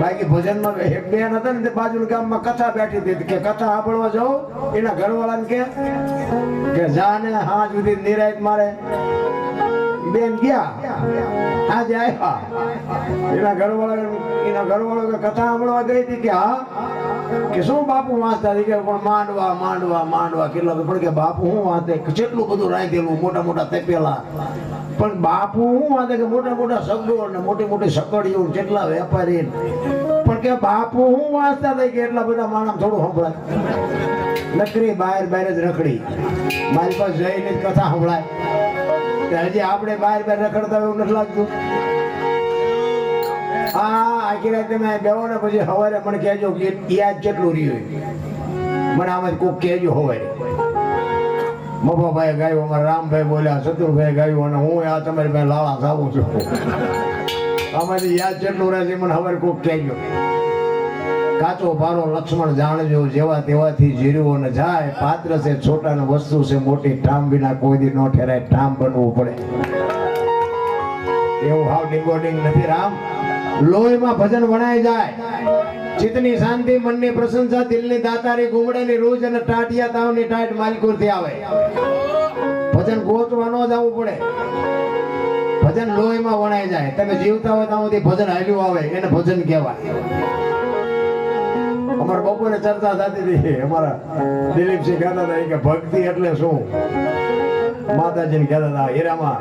બાકી ભજનમાં એક બેન હતા ને તે બાજુ ગામમાં કથા બેઠી હતી. કે કથા સાંભળવા જાઉં એના ઘરવાળાને કે કે જા ને હા જુદી નિરાયત મારે. બેન ગયા. આજે આવ્યા. એના ઘરવાળા એના ઘરવાળો કે કથા સાંભળવા ગઈ હતી કે હા? કે શું બાપુ વાંચતા કે પણ માંડવા માંડવા માંડવા. કેટલા પણ કે બાપુ હું વાંચે? કેટલું બધું રાખેલું મોટા મોટા તપેલા. પણ બાપુ હું વાંધે કે મોટા મોટા સગડો ને મોટી મોટી સકડીઓ જેટલા વેપારી પણ કે બાપુ હું વાંચતા થઈ કે એટલા બધા માણસ થોડું સંભળાય. નકરી બહાર બહાર જ રખડી. મારી પાસે જઈને જ કથા સંભળાય. હજી આપણે બહાર બહાર રખડતા એવું નથી લાગતું. હા, આખી રાતે મેં બેવો ને પછી સવારે મને કહેજો કે યાદ કેટલું રહ્યું મને આમાં કોક કહેજો સવારે. મફાભાઈ ગાયું, અમારે રામભાઈ બોલ્યા શત્રુભાઈ ગાયું અને હું આ તમારી ભાઈ લાળા થાવું છું. અમારી યાદ જેટલું રહે છે મને સવારે કોક ગયો કાચો ભારો લક્ષ્મણ જાણજો, જેવા તેવાથી જીરવો ને જાય. પાત્ર છે, છોટા ને વસ્તુ છે, મોટી ઠામ વિના કોઈ દી નો ઠેરાય. ઠામ બનવું પડે. એવું હાવ ડિંગોડિંગ નથી, રામ. લોહીમાં ભજન વણાઈ જાય. ચિત્તની શાંતિ, મનની પ્રશંસા, દિલની દાતારી ગુમડાની રૂજ અને ટાટિયા તાવની ટાટ માલકુરથી આવે. ભજન ગોતવા ન જવું પડે. ભજન લોહીમાં વણાઈ જાય. તમે જીવતા હોય ત્યાં સુધી ભજન હાલ્યું આવે, એને ભજન કહેવાય. અમારા બપોરે ચર્ચા થતી હતી. અમારા દિલીપસિંહ કહેતા હતા કે ભક્તિ એટલે શું? માતાજીને કહેતા હતા, હીરામાં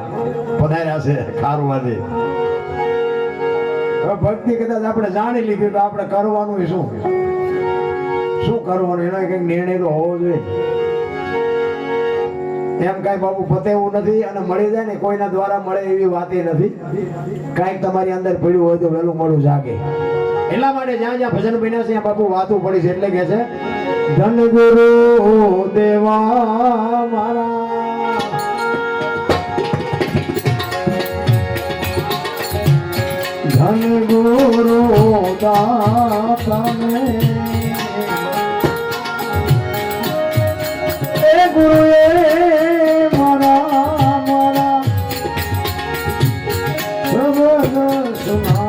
પધાર્યા છે ખારવાથી હવે ભક્તિ કદાચ આપણે જાણી લીધી તો આપણે કરવાનું શું? શું કરવાનું? એનો કંઈક નિર્ણય તો હોવો જોઈએ. એમ કાંઈ બાબુ પતે એવું નથી અને મળી જાય ને કોઈના દ્વારા મળે એવી વાત નથી. કાંઈક તમારી અંદર પડ્યું હોય તો વહેલું મોડું જાગે. એટલા માટે જ્યાં જ્યાં ભજન બન્યા છે ત્યાં બાપુ વાતું પડી છે એટલે કે છે ધન ગુરુ દેવા મારા ધન ગુરુ દાતાને. એ ગુરુએ મારા મારા સુનાયો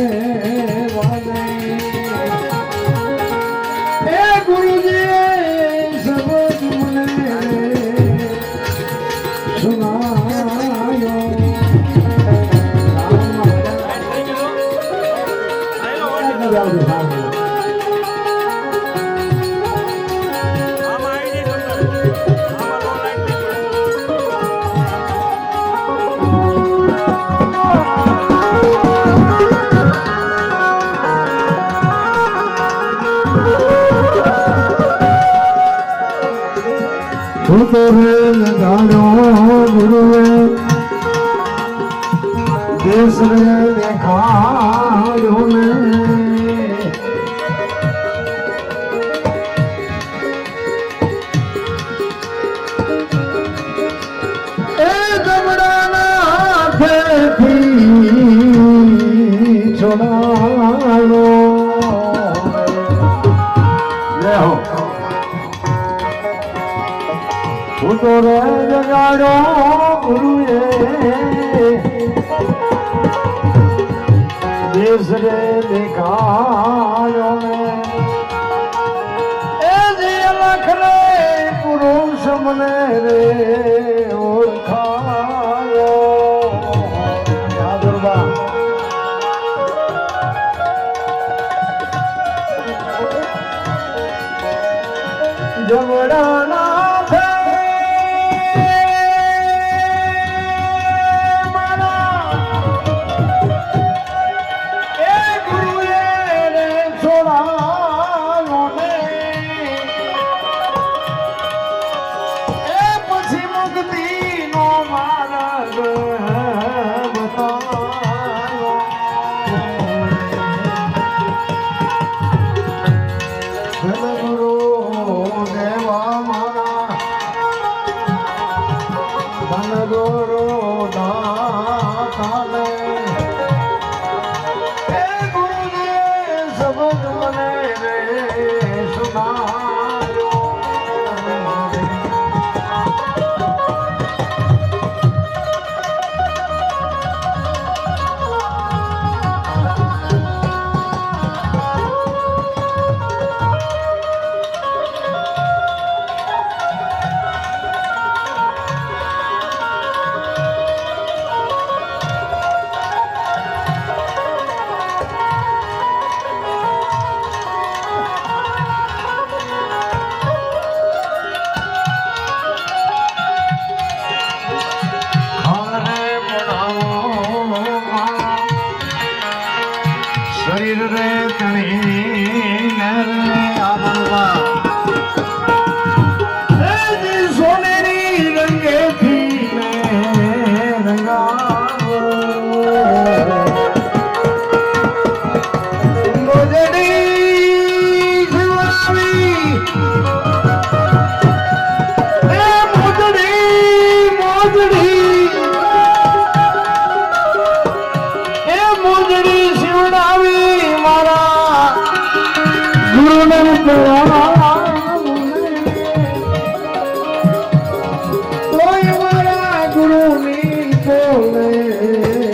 હું તો રેલ ગાડો ગુરુએ દેશ રે દેખાયો ને એ ગમડાના હાથેથી છોડાયો હો હું તો રે જગાડો ગુરુએ દેશ રે દેખાયો એ જે લખ રે પુરુષ મને રે. ધન દોરો દા શરીર રે તણીને રે આનંદમાં চলে